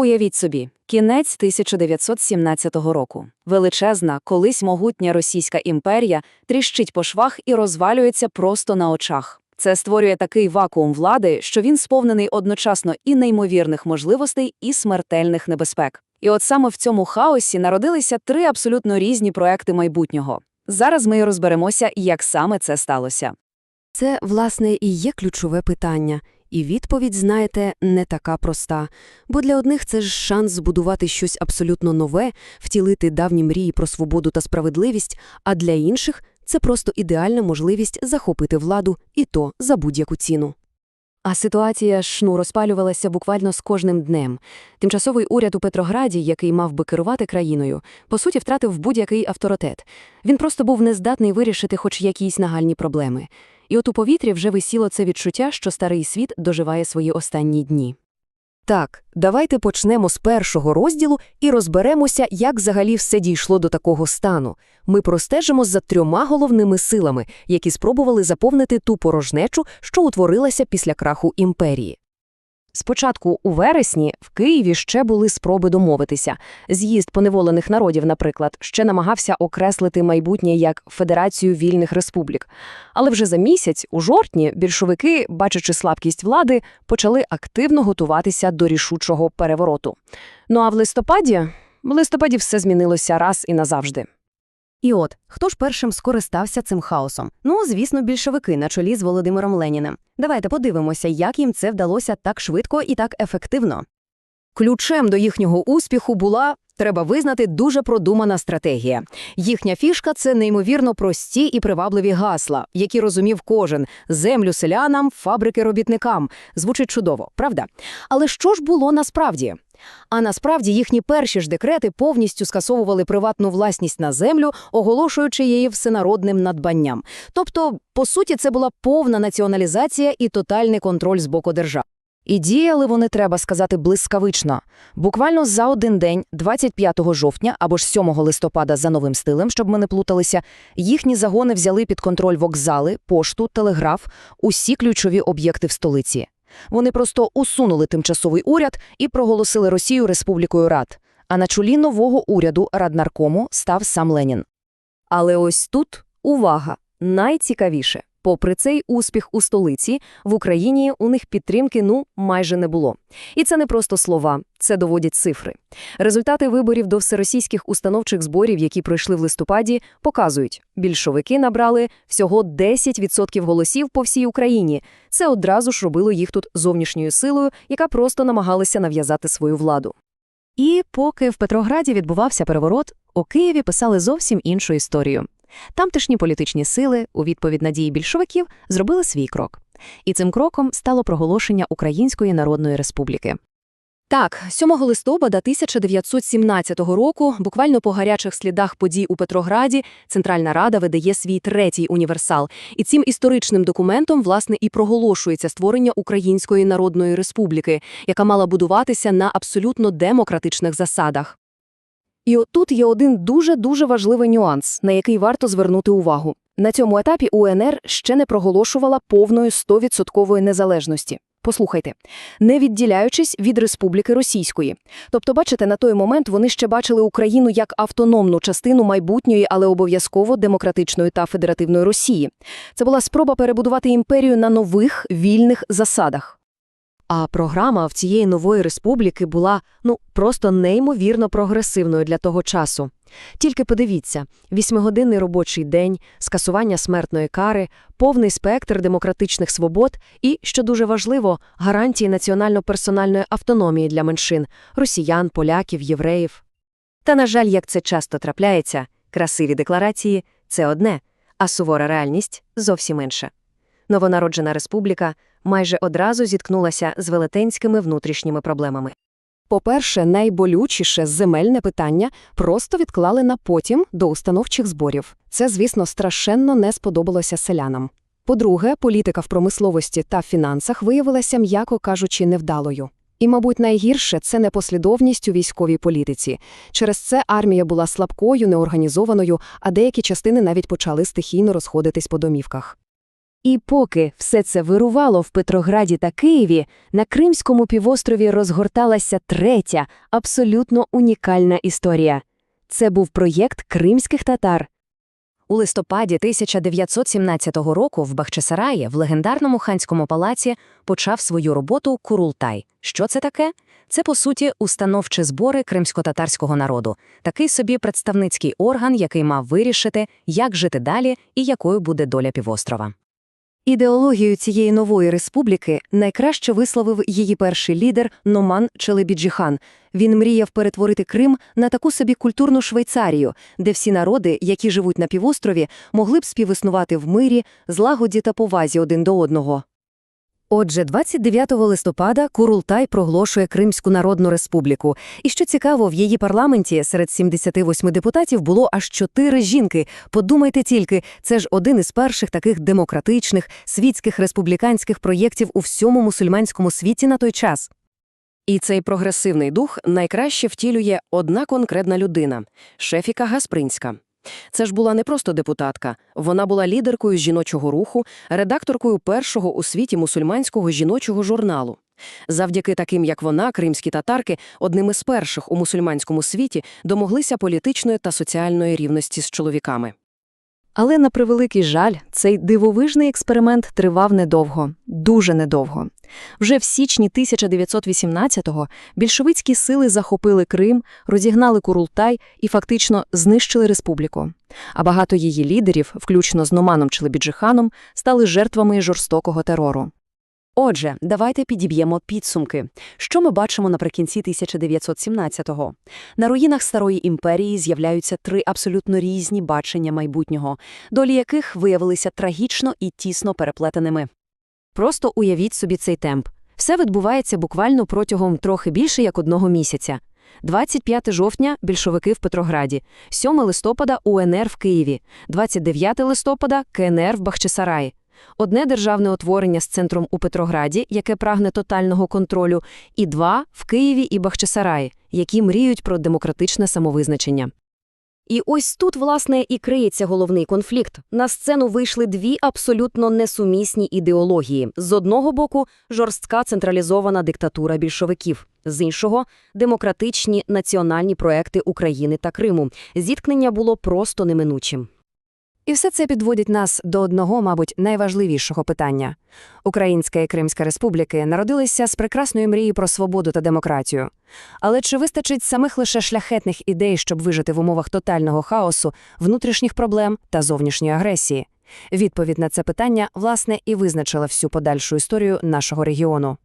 Уявіть собі, кінець 1917 року. Величезна, колись могутня Російська імперія тріщить по швах і розвалюється просто на очах. Це створює такий вакуум влади, що він сповнений одночасно і неймовірних можливостей, і смертельних небезпек. І от саме в цьому хаосі народилися три абсолютно різні проекти майбутнього. Зараз ми розберемося, як саме це сталося. Це, власне, і є ключове питання. І відповідь, знаєте, не така проста. Бо для одних це ж шанс збудувати щось абсолютно нове, втілити давні мрії про свободу та справедливість, а для інших це просто ідеальна можливість захопити владу, і то за будь-яку ціну. А ситуація ж ну, розпалювалася буквально з кожним днем. Тимчасовий уряд у Петрограді, який мав би керувати країною, по суті втратив будь-який авторитет. Він просто був нездатний вирішити хоч якісь нагальні проблеми. І от у повітрі вже висіло це відчуття, що старий світ доживає свої останні дні. Так, давайте почнемо з першого розділу і розберемося, як взагалі все дійшло до такого стану. Ми простежимо за трьома головними силами, які спробували заповнити ту порожнечу, що утворилася після краху імперії. Спочатку у вересні в Києві ще були спроби домовитися. З'їзд поневолених народів, наприклад, ще намагався окреслити майбутнє як Федерацію вільних республік. Але вже за місяць, у жовтні, більшовики, бачачи слабкість влади, почали активно готуватися до рішучого перевороту. Ну а в листопаді, в листопаді все змінилося раз і назавжди. І от, хто ж першим скористався цим хаосом? Ну, звісно, більшовики на чолі з Володимиром Леніним. Давайте подивимося, як їм це вдалося так швидко і так ефективно. Ключем до їхнього успіху була, треба визнати, дуже продумана стратегія. Їхня фішка – це неймовірно прості і привабливі гасла, які розумів кожен – землю селянам, фабрики робітникам. Звучить чудово, правда? Але що ж було насправді? А насправді їхні перші ж декрети повністю скасовували приватну власність на землю, оголошуючи її всенародним надбанням. Тобто, по суті, це була повна націоналізація і тотальний контроль з боку держави. І діяли вони, треба сказати, блискавично. Буквально за один день, 25 жовтня або ж 7 листопада за новим стилем, щоб ми не плуталися, їхні загони взяли під контроль вокзали, пошту, телеграф, усі ключові об'єкти в столиці. Вони просто усунули тимчасовий уряд і проголосили Росію республікою Рад. А на чолі нового уряду Раднаркому став сам Ленін. Але ось тут увага! Найцікавіше. Попри цей успіх у столиці, в Україні у них підтримки ну майже не було. І це не просто слова, це доводять цифри. Результати виборів до всеросійських установчих зборів, які пройшли в листопаді, показують, більшовики набрали всього 10% голосів по всій Україні. Це одразу ж робило їх тут зовнішньою силою, яка просто намагалася нав'язати свою владу. І поки в Петрограді відбувався переворот, у Києві писали зовсім іншу історію. Тамтешні політичні сили, у відповідь на дії більшовиків, зробили свій крок. І цим кроком стало проголошення Української Народної Республіки. Так, 7 листопада 1917 року, буквально по гарячих слідах подій у Петрограді, Центральна Рада видає свій третій універсал. І цим історичним документом, власне, і проголошується створення Української Народної Республіки, яка мала будуватися на абсолютно демократичних засадах. І отут є один дуже-дуже важливий нюанс, на який варто звернути увагу. На цьому етапі УНР ще не проголошувала повної 100% незалежності. Послухайте, не відділяючись від Республіки Російської. Тобто, бачите, на той момент вони ще бачили Україну як автономну частину майбутньої, але обов'язково демократичної та федеративної Росії. Це була спроба перебудувати імперію на нових вільних засадах. А програма в цієї нової республіки була ну просто неймовірно прогресивною для того часу. Тільки подивіться: вісьмигодинний робочий день, скасування смертної кари, повний спектр демократичних свобод і, що дуже важливо, гарантії національно-персональної автономії для меншин росіян, поляків, євреїв. Та, на жаль, як це часто трапляється, красиві декларації це одне, а сувора реальність зовсім інша. Новонароджена республіка майже одразу зіткнулася з велетенськими внутрішніми проблемами. По-перше, найболючіше земельне питання просто відклали на потім до установчих зборів. Це, звісно, страшенно не сподобалося селянам. По-друге, політика в промисловості та фінансах виявилася, м'яко кажучи, невдалою. І, мабуть, найгірше це непослідовність у військовій політиці. Через це армія була слабкою, неорганізованою, а деякі частини навіть почали стихійно розходитись по домівках. І поки все це вирувало в Петрограді та Києві, на Кримському півострові розгорталася третя, абсолютно унікальна історія. Це був проєкт кримських татар. У листопаді 1917 року в Бахчисараї в легендарному ханському палаці почав свою роботу Курултай. Що це таке? Це, по суті, установчі збори кримсько-татарського народу, такий собі представницький орган, який мав вирішити, як жити далі і якою буде доля півострова. Ідеологію цієї нової республіки найкраще висловив її перший лідер Номан Челебіджіхан. Він мріяв перетворити Крим на таку собі культурну Швейцарію, де всі народи, які живуть на півострові, могли б співіснувати в мирі, злагоді та повазі один до одного. Отже, 29 листопада Курултай проголошує Кримську Народну Республіку. І що цікаво, в її парламенті серед 78 депутатів було аж чотири жінки. Подумайте тільки, це ж один із перших таких демократичних, світських республіканських проєктів у всьому мусульманському світі на той час. І цей прогресивний дух найкраще втілює одна конкретна людина – Шефіка Гаспринська. Це ж була не просто депутатка, вона була лідеркою жіночого руху, редакторкою першого у світі мусульманського жіночого журналу. Завдяки таким, як вона, кримські татарки, одними з перших у мусульманському світі домоглися політичної та соціальної рівності з чоловіками. Але, на превеликий жаль, цей дивовижний експеримент тривав недовго, дуже недовго. Вже в січні 1918-го більшовицькі сили захопили Крим, розігнали Курултай і фактично знищили республіку. А багато її лідерів, включно з Номаном Челебіджиханом, стали жертвами жорстокого терору. Отже, давайте підіб'ємо підсумки. Що ми бачимо наприкінці 1917-го? На руїнах Старої імперії з'являються три абсолютно різні бачення майбутнього, долі яких виявилися трагічно і тісно переплетеними. Просто уявіть собі цей темп. Все відбувається буквально протягом трохи більше як одного місяця. 25 жовтня – більшовики в Петрограді, 7 листопада – УНР в Києві, 29 листопада – КНР в Бахчисараї. Одне державне утворення з центром у Петрограді, яке прагне тотального контролю, і два – в Києві і Бахчисараї, які мріють про демократичне самовизначення. І ось тут, власне, і криється головний конфлікт. На сцену вийшли дві абсолютно несумісні ідеології. З одного боку – жорстка централізована диктатура більшовиків. З іншого – демократичні національні проекти України та Криму. Зіткнення було просто неминучим. І все це підводить нас до одного, мабуть, найважливішого питання. Українська і Кримська республіки народилися з прекрасної мрії про свободу та демократію. Але чи вистачить самих лише шляхетних ідей, щоб вижити в умовах тотального хаосу, внутрішніх проблем та зовнішньої агресії? Відповідь на це питання, власне, і визначила всю подальшу історію нашого регіону.